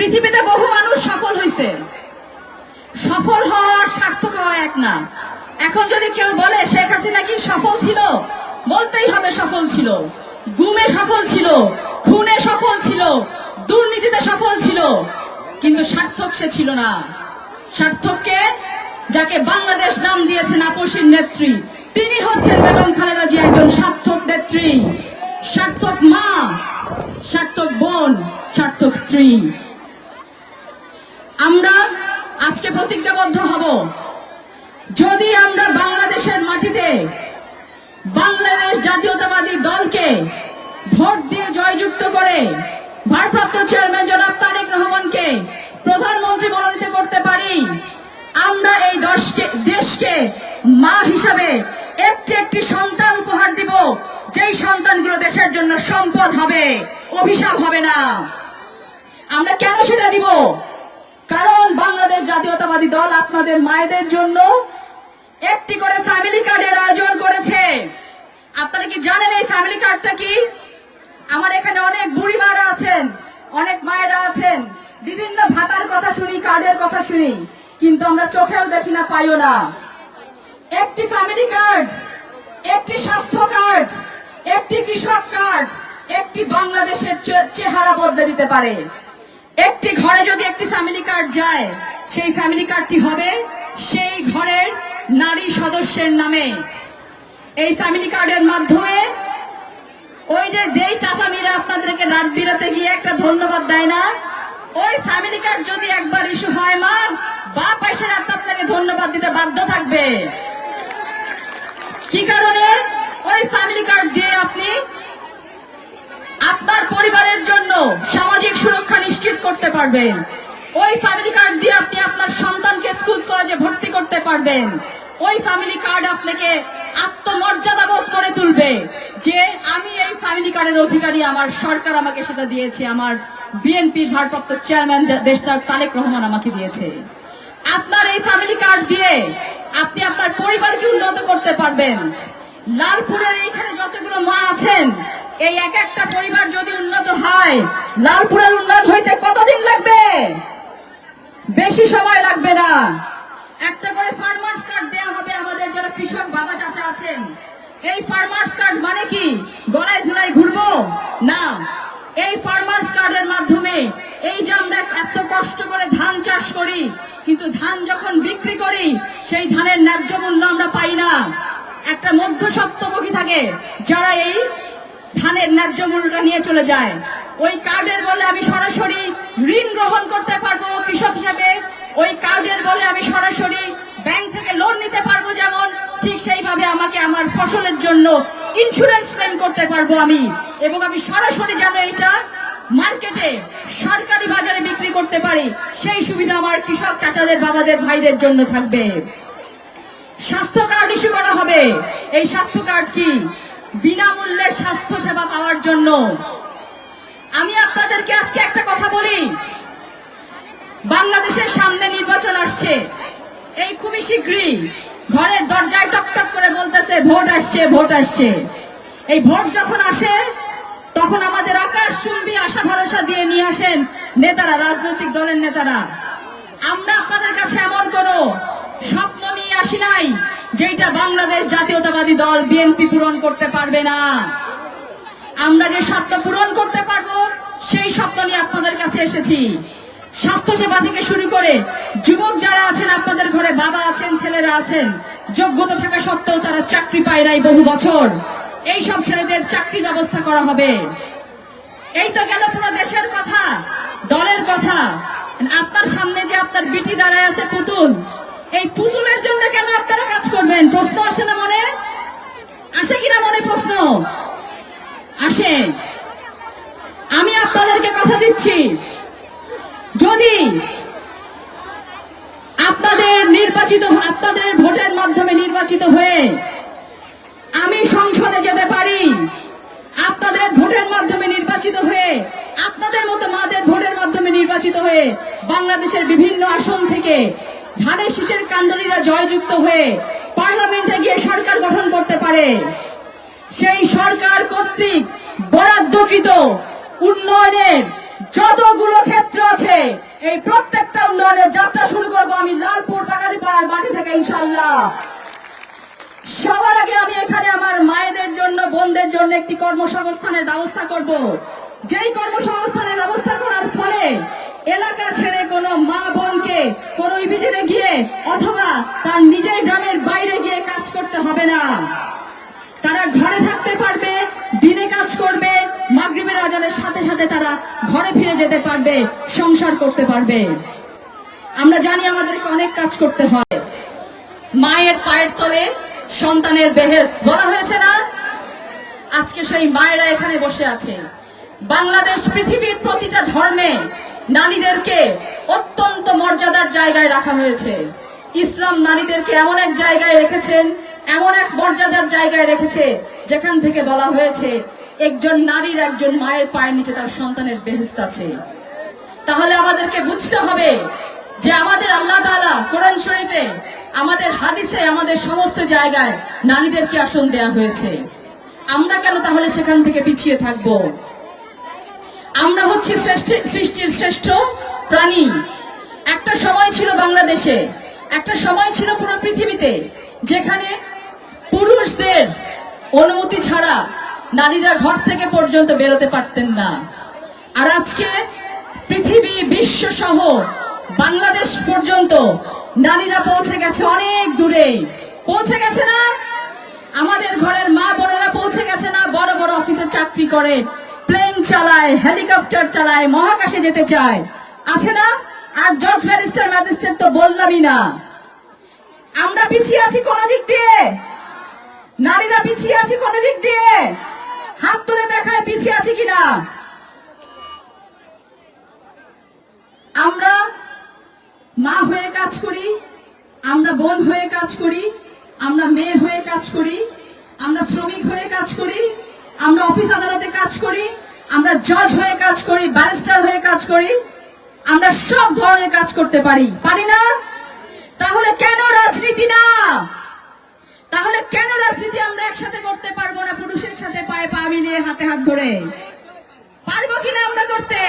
পৃথিবীতে বহু মানুষ সফল হয়েছে সফল হওয়া সার্থক হওয়া এক না। এখন যদি কেউ বলে, শেখ হাসিনা কি সফল ছিল? বলতেই হবে সফল ছিল। গুমে সফল ছিল, খুনে সফল ছিল, দুর্নীতিতে সফল ছিল। কিন্তু সার্থক সে ছিল না। সার্থককে, যাকে বাংলাদেশ নাম দিয়েছেন আপসীর নেত্রী, তিনি হচ্ছেন বেগম খালেদা জিয়া একজন সার্থক নেত্রী। সার্থক মা, সার্থক বোন, সার্থক স্ত্রী। আজকে প্রতিজ্ঞাবদ্ধ হব। যদি আমরা বাংলাদেশের মাটিতে বাংলাদেশ জাতীয়তাবাদী দলকে ভোট দিয়ে জয়যুক্ত করে ভারপ্রাপ্ত চেয়ারম্যান জনাব তারেক রহমানকে প্রধানমন্ত্রী মনোনীত করতে পারি, আমরা এই দশকে, দেশকে মা হিসাবে একটি একটি সন্তান উপহার দিব, যেই সন্তানগুলো দেশের জন্য সম্পদ হবে, অভিশাপ হবে না। আমরা কেন সেটা দিব? কারণ বাংলাদেশ জাতীয়তাবাদী দল আপনাদের মায়েদের জন্য একটি করে ফ্যামিলি কার্ডের আয়োজন করেছে। আপনারা কি জানেন এই ফ্যামিলি কার্ডটা কি? আমার এখানে অনেক বুড়ি মারা আছেন, অনেক মায়েরা আছেন, বিভিন্ন ভাতার কথা শুনি কার্ডের কথা শুনি, কিন্তু আমরা চোখেও দেখি না, পাইও না। একটি ফ্যামিলি কার্ড একটি স্বাস্থ্য কার্ড একটি কৃষক কার্ড একটি বাংলাদেশের চেহারা বদলে দিতে পারে। একটি ঘরে যদি একটি ফ্যামিলি কার্ড যায়, সেই ফ্যামিলি কার্ডটি হবে সেই ঘরের নারী সদস্যের নামে। এই ফ্যামিলি কার্ডের মাধ্যমে ওই যে যেই চাচামিরা আপনাদেরকে রাত বিরাতে গিয়ে একটা ধন্যবাদ দেয় না, ওই ফ্যামিলি কার্ড যদি একবার ইস্যু হয়, মা বাপ এসে রাত আপনাকে ধন্যবাদ দিতে বাধ্য থাকবে। কি কারণে? ওই ফ্যামিলি কার্ড দিয়ে আপনি আপনার পরিবারের জন্য সামাজিক সুরক্ষা নিশ্চিত করতে পারবেন। ওই ফ্যামিলি কার্ড দিয়ে আপনি আপনার সন্তানকে স্কুল কলেজে ভর্তি করতে পারবেন। ওই ফ্যামিলি কার্ড আপনাকে আত্মমর্যাদা বোধ করে তুলবে যে আমি এই ফ্যামিলি কার্ডের অধিকারী, আমার সরকার আমাকে সেটা দিয়েছে, আমার বিএনপির ভারপ্রাপ্ত চেয়ারম্যান দেশটা তারেক রহমান আমাকে দিয়েছে। আপনার এই ফ্যামিলি কার্ড দিয়ে আপনি আপনার পরিবারকে উন্নত করতে পারবেন। লালপুরের এইখানে যতগুলো মা আছেন, এই এক একটা পরিবার যদি উন্নত হয় লালপুরের উন্নয়ন হইতে কতদিন লাগবে? বেশি সময় লাগবে না। একটা করে ফার্মার্স কার্ড দেওয়া হবে আমাদের যারা কৃষক বাবা চাচা আছেন। এই ফার্মার্স কার্ড মানে কি? গলায় ঝুলাই ঘুরবো? না। এই ফার্মার্স কার্ডের মাধ্যমে এই যে আমরা এত কষ্ট করে ধান চাষ করি, কিন্তু ধান যখন বিক্রি করি, সেই ধানের ন্যায্য মূল্য আমরা পাই না। একটা মধ্য সপ্তমুখী থাকে, যারা এই ধানের ন্যায্য মূল্যটা নিয়ে চলে যায়। ওই কার্ডের বলে আমি সরাসরি ঋণ গ্রহণ করতে পারব কৃষক হিসেবে। ওই কার্ডের বলে আমি সরাসরি ব্যাংক থেকে লোন নিতে পারব যেমন, ঠিক সেইভাবে আমাকে আমার ফসলের জন্য ইন্স্যুরেন্স ক্লেম করতে পারব আমি। এবং আমি সরাসরি যেন এটা মার্কেটে সরকারি বাজারে বিক্রি করতে পারি, সেই সুবিধা আমার কৃষক চাচাদের, বাবাদের, ভাইদের জন্য থাকবে। স্বাস্থ্য কার্ড ইস্যু করা হবে। এই স্বাস্থ্য কার্ড কি? বিনামূল্যে স্বাস্থ্য সেবা পাওয়ার জন্য। আমি আপনাদেরকে আজকে একটা কথা বলি। বাংলাদেশের সামনে নির্বাচন আসছে। এই খুবই শীঘ্রই ঘরের দরজায় টকটক করে বলতেছে, ভোট আসছে ভোট আসছে। এই ভোট যখন আসে, তখন আমাদের আকাশ চুম্বি আশা ভরসা দিয়ে নিয়ে আসেন নেতারা, রাজনৈতিক দলের নেতারা। আমরা আপনাদের কাছে এমন কোনো স্বপ্ন নিয়ে আসি নাই। যেটা বাংলাদেশ জাতীয়তাবাদী দল বিএনপি পূরণ করতে পারবে না। আমরা যে স্বপ্ন পূরণ করতে পারব, সেই স্বপ্ন নিয়ে আপনাদের কাছে এসেছি। স্বাস্থ্য সেবা থেকে শুরু করে যুবক যারা আছেন, আপনাদের ঘরে বাবা আছেন, ছেলেরা আছেন, যোগ্যতা থাকা সত্ত্বেও তারা চাকরি পায় নাই বহু বছর। এই সব ছেলেদের চাকরি ব্যবস্থা করা হবে। এই তো গেল পুরো দেশের কথা, দলের কথা। আপনার সামনে যে আপনার বিটি দাঁড়ায় আছে পুতুল এই পুতুলের জন্য কেন আপনারা কাজ করবেন? প্রশ্ন আসে না মনে? আসে কিনা মনে প্রশ্ন? আসে। আমি আপনাদেরকে কথা দিচ্ছি। যদি আপনাদের নির্বাচিত, আপনাদের ভোটের মাধ্যমে নির্বাচিত হয়ে আমি সংসদে যেতে পারি, আপনাদের ভোটের মাধ্যমে নির্বাচিত হয়ে, আপনাদের মতো মাদের ভোটের মাধ্যমে নির্বাচিত হয়ে বাংলাদেশের বিভিন্ন আসন থেকে ধানের শীষের কাণ্ডলীরা জয়যুক্ত হয়ে পার্লামেন্টে গিয়ে সরকার গঠন করতে পারে। সেই সরকার কর্তৃক বরাদ্দকৃত উন্নয়নের যতগুলো ক্ষেত্র আছে, এই প্রত্যেকটা উন্নয়নের যাত্রা শুরু করব আমি লালপুর টাকাদি পাড়ার মাটি থেকে ইনশাল্লাহ সবার আগে আমি এখানে আমার মায়েদের জন্য, বোনদের জন্য একটি কর্মসংস্থানের ব্যবস্থা করব। যেই কর্মসংস্থানের ব্যবস্থা করার ফলে তারা ঘরে থাকতে পারবে, দিনে কাজ করবে, মাগরিবের আজানের সাথে সাথে তারা ঘরে ফিরে যেতে পারবে, সংসার করতে পারবে। আমরা জানি আমাদেরকে অনেক কাজ করতে হয়। মায়ের পায়ের তলে সন্তানের বেহেস বলা হয়েছে না? আজকে সেই মায়েরা এখানে বসে আছে। বাংলাদেশ পৃথিবীর প্রতিটা ধর্মে নারীদেরকে অত্যন্ত মর্যাদার জায়গায় রাখা হয়েছে। ইসলাম নারীদেরকে এমন এক জায়গায় রেখেছেন এমন এক মর্যাদার জায়গায় রেখেছে, যেখান থেকে বলা হয়েছে, একজন নারীর একজন মায়ের পায়ের নিচে তার সন্তানের বেহেস্ত আছে। তাহলে আমাদেরকে বুঝতে হবে যে আমাদের আল্লাহ তাআলা কোরআন শরীফে, আমাদের হাদিসে, আমাদের সমস্ত জায়গায় নারীদেরকে আসন দেয়া হয়েছে। আমরা কেন তাহলে সেখান থেকে পিছিয়ে থাকব? আমরা হচ্ছে সৃষ্টির শ্রেষ্ঠ প্রাণী। একটা সময় ছিল বাংলাদেশে, একটা সময় ছিল পুরো পৃথিবীতে। যেখানে পুরুষদের অনুমতি ছাড়া নারীরা ঘর থেকে পর্যন্ত বেরোতে পারতেন না। আর আজকে পৃথিবী, বিশ্ব সহ বাংলাদেশ পর্যন্ত নারীরা পৌঁছে গেছে অনেক দূরে। পৌঁছে গেছে না? আমাদের ঘরের মা বোনেরা পৌঁছে গেছে না? বড় বড় অফিসে চাকরি করে, প্লেন চালায়, হেলিকপ্টার চালায়, মহাকাশে যেতে চায়। আছে না? আর জর্জ ব্যারিস্টার ম্যাজিস্ট্রেট তো বললামই না। আমরা পিছিয়ে আছি কোন দিক দিয়ে? নারীরা পিছিয়ে আছি কোন দিক দিয়ে? হাত তুলে দেখায় পিছিয়ে আছি কিনা? আমরা মা হয়ে কাজ করি, আমরা বোন হয়ে কাজ করি, আমরা মেয়ে হয়ে কাজ করি, আমরা শ্রমিক হয়ে কাজ করি, আমরা অফিস আদালতে কাজ করি, আমরা জজ হয়ে কাজ করি, ব্যারিস্টার হয়ে কাজ করি, আমরা সব ধরনের কাজ করতে পারি। পারি না? তাহলে কেন রাজনীতি না? তাহলে কেন রাজনীতি আমরা একসাথে করতে পারব না পুরুষের সাথে পায়ে পা মিলিয়ে হাতে হাত ধরে? পারব কিনা আমরা করতে?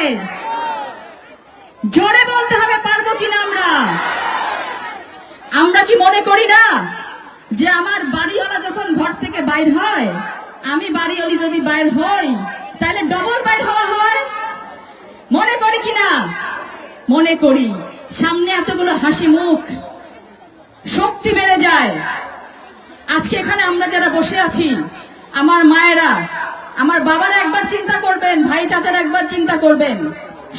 জোরে বলতে হবে, পারব কিনা আমরা? আমরা কি মনে করি না যে আমার বাড়িওয়ালা যখন ঘর থেকে বাইর হয়, আমি বাড়িওয়ালি যদি বাইর হই, তাহলে ডবল বাইর হওয়া হয়? মনে করি কিনা? মনে করি। সামনে এতগুলো হাসি মুখ। শক্তি বেড়ে যায়। আজকে এখানে আমরা যারা বসে আছি, আমার মায়েরা, আমার বাবারা একবার চিন্তা করবেন, ভাই চাচারা একবার চিন্তা করবেন।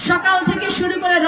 সকাল থেকে শুরু করে